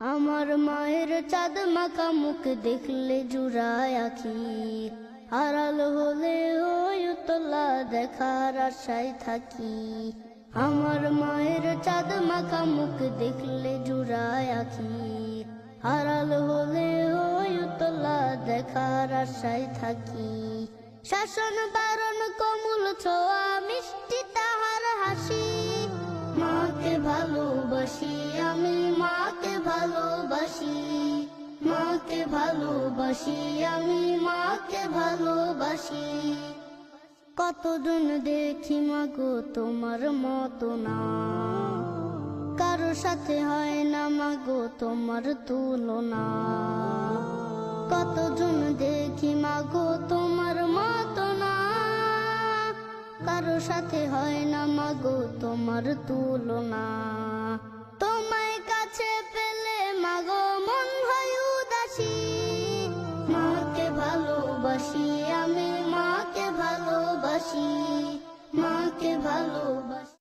আমার মায়ের চাঁদ মাখা মুখ দেখলে জুড়ায় আখি আড়াল হলে ওই উতলা দেখার আশায় থাকি। আমার মায়ের চাঁদ মাখা মুখ দেখলে জুড়ায় আখি আড়াল হলে ওই উতলা দেখার আশায় থাকি। শাসন বারণ কমল ছোঁয়া মিষ্টি তাহার হাসি। মাকে ভালোবাসি ভালোবাসি, আমি মাকে ভালোবাসি। কতজন দেখি মাগো তোমার মতো না। কারও সাথে হয় না মাগো তোমার তুলনা। কতজন দেখি মাগো তোমার মতো না। কারও সাথে হয় না মাগো তোমার তুলনা। তোমায় কাছে পেলে মাগো মন হয় উদাসী। ভালোবাসি আমি মাকে ভালোবাসি মাকে ভালোবাসি।